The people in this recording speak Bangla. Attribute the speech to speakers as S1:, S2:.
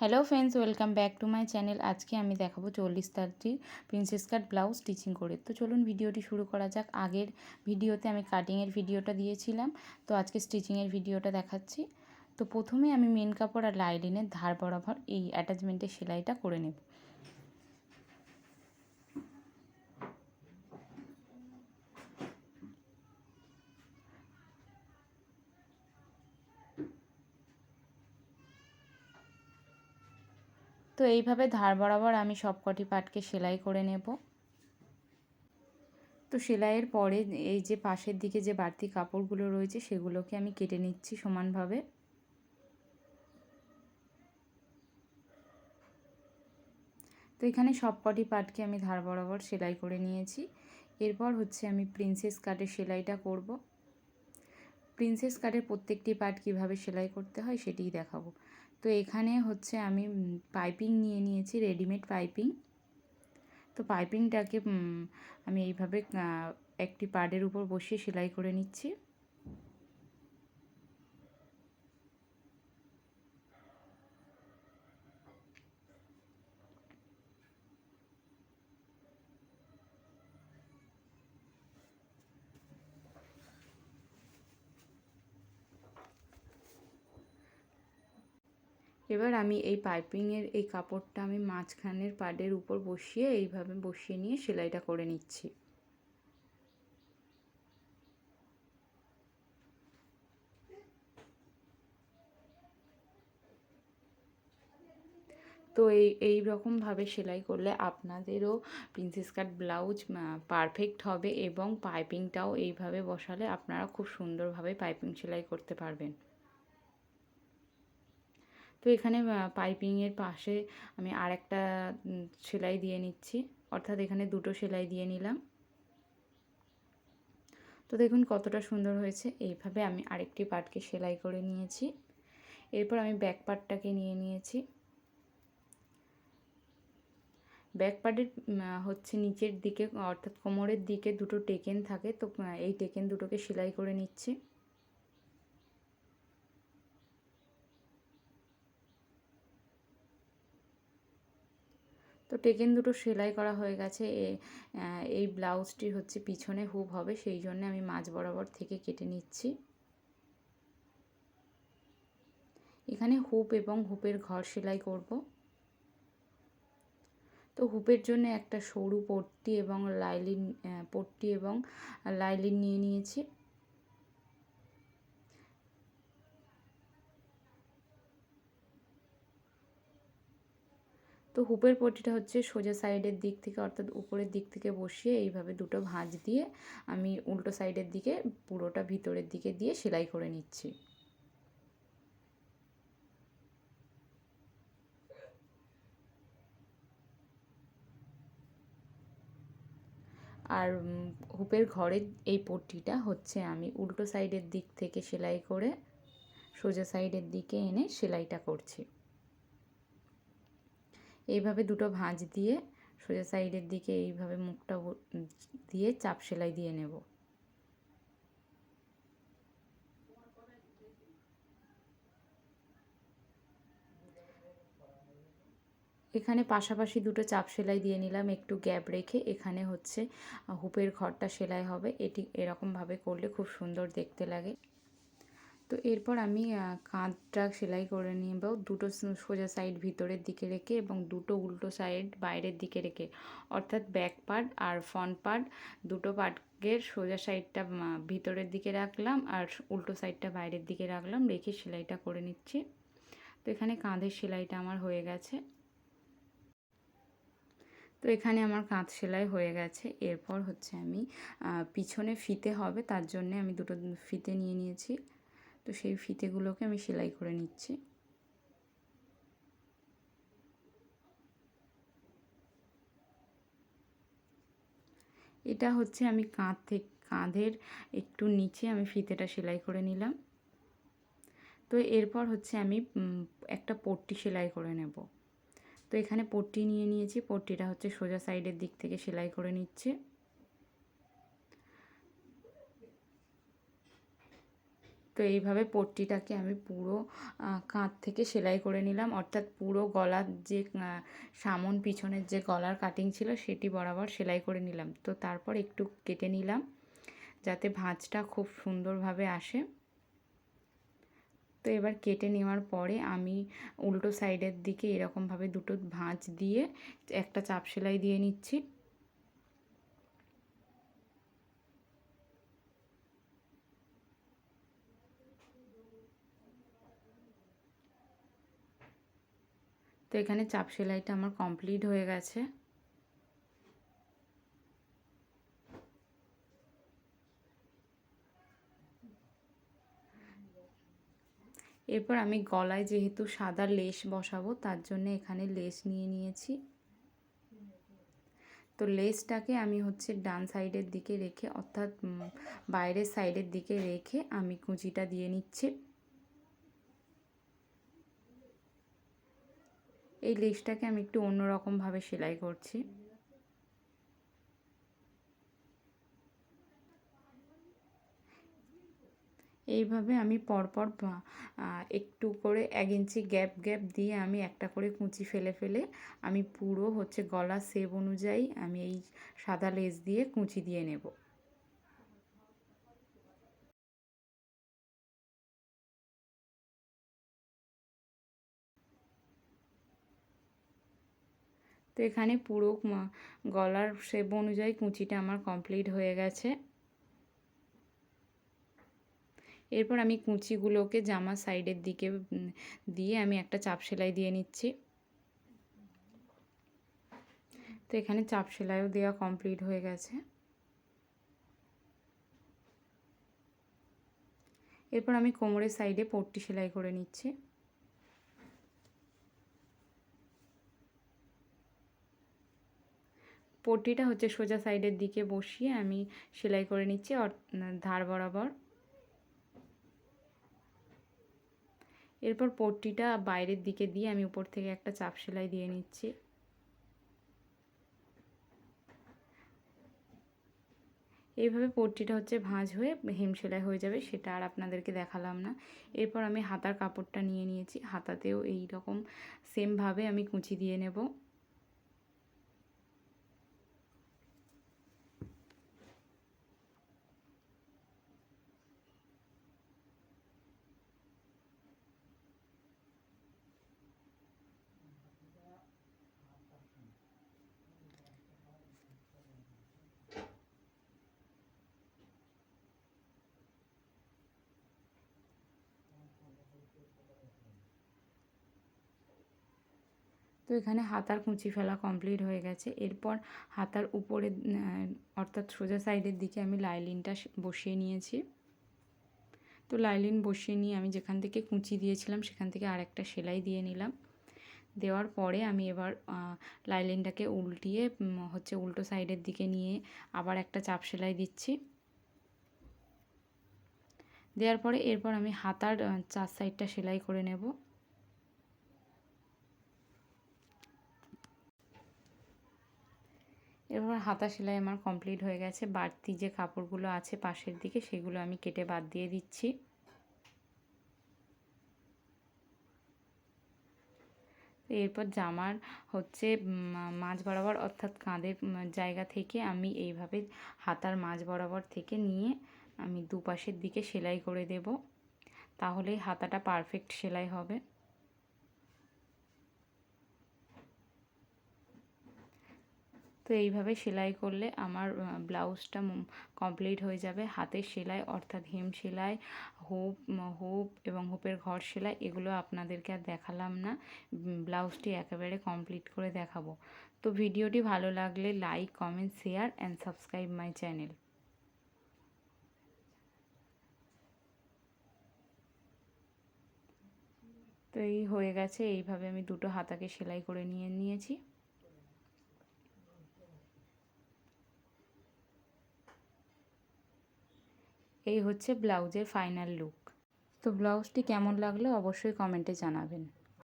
S1: Hello friends welcome back to my channel আজকে আমি দেখাবো চল্লিশ তারিখটির প্রিন্সেস কাট ব্লাউজ স্টিচিং করে। তো চলুন ভিডিওটি শুরু করা যাক। আগের ভিডিওতে আমি কাটিংয়ের ভিডিওটা দিয়েছিলাম। তো আজকে স্টিচিংয়ের ভিডিওটা দেখাচ্ছি। তো প্রথমে আমি মেন কাপড় আর লাইলিনের ধার বরাবর এই অ্যাটাচমেন্টের সেলাইটা করে নেব। তো এইভাবে ধার বরাবর আমি সব কটি পাটকে সেলাই করে নেব। তো সেলাইয়ের পরে এই যে পাশের দিকে যে বাড়তি কাপড়গুলো রয়েছে সেগুলোকে আমি কেটে নিচ্ছি সমানভাবে। তো এখানে সব কটি পাটকে আমি ধার বরাবর সেলাই করে নিয়েছি। এরপর হচ্ছে আমি প্রিন্সেস কাটের সেলাইটা করব। প্রিন্সেস কাটের প্রত্যেকটি পার্ট কীভাবে সেলাই করতে হয় সেটিই দেখাবো। তো এখানে হচ্ছে আমি পাইপিং নিয়ে নিয়েছি, রেডিমেড পাইপিং। তো পাইপিংটাকে আমি এইভাবে একটি পাডের উপর বসিয়ে সেলাই করে নিচ্ছি। এবার আমি এই পাইপিংয়ের এই কাপড়টা আমি মাঝখানের পাডের উপর বসিয়ে এইভাবে বসিয়ে নিয়ে সেলাইটা করে নিচ্ছি। তো এই এই রকমভাবে সেলাই করলে আপনাদেরও প্রিন্সেস কাট ব্লাউজ পারফেক্ট হবে এবং পাইপিংটাও এইভাবে বসালে আপনারা খুব সুন্দরভাবে পাইপিং সেলাই করতে পারবেন। তো এখানে পাইপিংয়ের পাশে আমি আর একটা সেলাই দিয়ে নিচ্ছি। অর্থাৎ এখানে দুটো সেলাই দিয়ে নিলাম। তো দেখুন কতটা সুন্দর হয়েছে। এইভাবে আমি আরেকটি পার্টকে সেলাই করে নিয়েছি। এরপর আমি ব্যাক পার্টটাকে নিয়ে নিয়েছি। ব্যাক পার্টের হচ্ছে নিচের দিকে, অর্থাৎ কোমরের দিকে দুটো টেকেন থাকে। তো এই টেকেন দুটোকে সেলাই করে নিচ্ছি। তো টেকেন দুটো সেলাই করা হয়ে গেছে। এই ব্লাউজটি হচ্ছে পিছনে হুপ হবে, সেই জন্য আমি মাঝ বরাবর থেকে কেটে নিচ্ছি। এখানে হুপ এবং হুপের ঘর সেলাই করব। তো হুপের জন্য একটা সরু পট্টি এবং লাইলিন পট্টি এবং লাইলিন নিয়ে নিয়েছি। তো হুপের পটিটা হচ্ছে সোজা সাইডের দিক থেকে অর্থাৎ উপরের দিক থেকে বসিয়ে এইভাবে দুটো ভাঁজ দিয়ে আমি উল্টো সাইডের দিকে পুরোটা ভিতরের দিকে দিয়ে সেলাই করে নিচ্ছি। আর হুপের ঘরের এই পট্টিটা হচ্ছে আমি উল্টো সাইডের দিক থেকে সেলাই করে সোজা সাইডের দিকে এনে সেলাইটা করছি। এইভাবে দুটো ভাঁজ দিয়ে সোজা সাইডের দিকে এইভাবে মুখটা দিয়ে চাপ সেলাই দিয়ে নেব। এখানে পাশাপাশি দুটো চাপ সেলাই দিয়ে নিলাম, একটু গ্যাপ রেখে। এখানে হচ্ছে হুপের ঘরটা সেলাই হবে। এটি এরকমভাবে করলে খুব সুন্দর দেখতে লাগে। তো এরপর আমি কাঁধটা সেলাই করে নিব। দুটো সোজা সাইড ভিতরের দিকে রেখে এবং দুটো উল্টো সাইড বাইরের দিকে রেখে। অর্থাৎ ব্যাক পার্ট আর ফ্রন্ট পার্ট দুটো পার্টের সোজা সাইডটা ভিতরের দিকে রাখলাম আর উল্টো সাইডটা বাইরের দিকে রাখলাম। রেখে সেলাইটা করে নিচ্ছি। তো এখানে কাঁধের সেলাইটা আমার হয়ে গেছে। তো এখানে আমার কাঁধ সেলাই হয়ে গেছে। এরপর হচ্ছে আমি পিছনে ফিতে হবে। তার জন্য আমি দুটো ফিতে নিয়ে নিয়েছি। তো সেই ফিতেগুলোকে আমি সেলাই করে নিচ্ছি। এটা হচ্ছে আমি কাঁধ থেকে কাঁধের একটু নিচে আমি ফিতেটা সেলাই করে নিলাম। তো এরপর হচ্ছে আমি একটা পট্টি সেলাই করে নেব। তো এখানে পট্টি নিয়ে নিয়েছি, পট্টিটা হচ্ছে সোজা সাইডের দিক থেকে সেলাই করে নিচ্ছে। তো এইভাবে পট্টিটাকে আমি পুরো কাঁধ থেকে সেলাই করে নিলাম। অর্থাৎ পুরো গলার যে সামন পিছনের যে গলার কাটিং ছিল সেটি বরাবর সেলাই করে নিলাম। তো তারপর একটু কেটে নিলাম যাতে ভাঁজটা খুব সুন্দরভাবে আসে। তো এবার কেটে নেওয়ার পরে আমি উল্টো সাইডের দিকে এরকমভাবে দুটো ভাঁজ দিয়ে একটা চাপ সেলাই দিয়ে নিচ্ছি। তো এখানে চাপ সেলাইটা আমার কমপ্লিট হয়ে গেছে। এরপর আমি গলায় যেহেতু সাদা লেস বসাবো, তার জন্য এখানে লেস নিয়ে নিয়েছি। তো লেসটাকে আমি হচ্ছে ডান সাইডের দিকে রেখে, অর্থাৎ বাইরের সাইডের দিকে রেখে আমি কুঁচিটা দিয়ে নিচ্ছি। এই লেসটাকে আমি একটু অন্যরকমভাবে সেলাই করছি। এইভাবে আমি পরপর একটু করে এক ইঞ্চি গ্যাপ গ্যাপ দিয়ে আমি একটা করে কুঁচি ফেলে ফেলে আমি পুরো হচ্ছে গলা সেপ অনুযায়ী আমি এই সাদা লেস দিয়ে কুঁচি দিয়ে নেব। তো এখানে পুরো গলার শেপ অনুযায়ী কুঁচিটা আমার কমপ্লিট হয়ে গেছে। এরপর আমি কুঁচিগুলোকে জামা সাইডের দিকে দিয়ে আমি একটা চাপ সেলাই দিয়ে নিচ্ছি। তো এখানে চাপ সেলাইও দেওয়া কমপ্লিট হয়ে গেছে। এরপর আমি কোমরের সাইডে পট্টি সেলাই করে নিচ্ছি। পট্টিটা হচ্ছে সোজা সাইডের দিকে বসিয়ে আমি সেলাই করে নিচ্ছি ধার বরাবর। এরপর পট্টিটা বাইরের দিকে দিয়ে আমি উপর থেকে একটা চাপ সেলাই দিয়ে নিচ্ছি। এইভাবে পট্টিটা হচ্ছে ভাঁজ হয়ে হেম সেলাই হয়ে যাবে, সেটা আর আপনাদেরকে দেখালাম না। এরপর আমি হাতার কাপড়টা নিয়ে নিয়েছি, হাতাতেও এই রকম সেমভাবে আমি কুচি দিয়ে নেব। তো এখানে হাতার কুঁচি ফেলা কমপ্লিট হয়ে গেছে। এরপর হাতার উপরে অর্থাৎ সোজা সাইডের দিকে আমি লাইলিনটা বসিয়ে নিয়েছি। তো লাইলিন বসিয়ে নিয়ে আমি যেখান থেকে কুঁচি দিয়েছিলাম, সেখান থেকে আরেকটা সেলাই দিয়ে নিলাম। দেওয়ার পরে আমি এবার লাইলিনটাকে উল্টিয়ে হচ্ছে উল্টো সাইডের দিকে নিয়ে আবার একটা চাপ সেলাই দিচ্ছি। দেওয়ার পরে এরপর আমি হাতার চার সাইডটা সেলাই করে নেব। এরপর হাতা সেলাই আমার কমপ্লিট হয়ে গেছে। বাড়তি যে কাপড়গুলো আছে পাশের দিকে, সেগুলো আমি কেটে বাদ দিয়ে দিচ্ছি। এরপর জামার হচ্ছে মাঝ বরাবর অর্থাৎ কাঁধের জায়গা থেকে আমি এইভাবে হাতার মাঝ বরাবর থেকে নিয়ে আমি দুপাশের দিকে সেলাই করে দেব। তাহলেই হাতাটা পারফেক্ট সেলাই হবে। তো এইভাবে সেলাই করলে আমার ব্লাউজটা কমপ্লিট হয়ে যাবে। হাতের সেলাই অর্থাৎ হেম সেলাই, হুপ হুপ এবং হুপের ঘর সেলাই এগুলো আপনাদেরকে আর দেখালাম না। ব্লাউজটি একেবারে কমপ্লিট করে দেখাবো। তো ভিডিওটি ভালো লাগলে like comment share and subscribe my channel তো এই হয়ে গেছে। এইভাবে আমি দুটো হাতাকে সেলাই করে নিয়ে নিয়েছি। এই হচ্ছে ব্লাউজের ফাইনাল লুক তো ব্লাউজটি কেমন লাগল অবশ্যই কমেন্টে জানাবেন।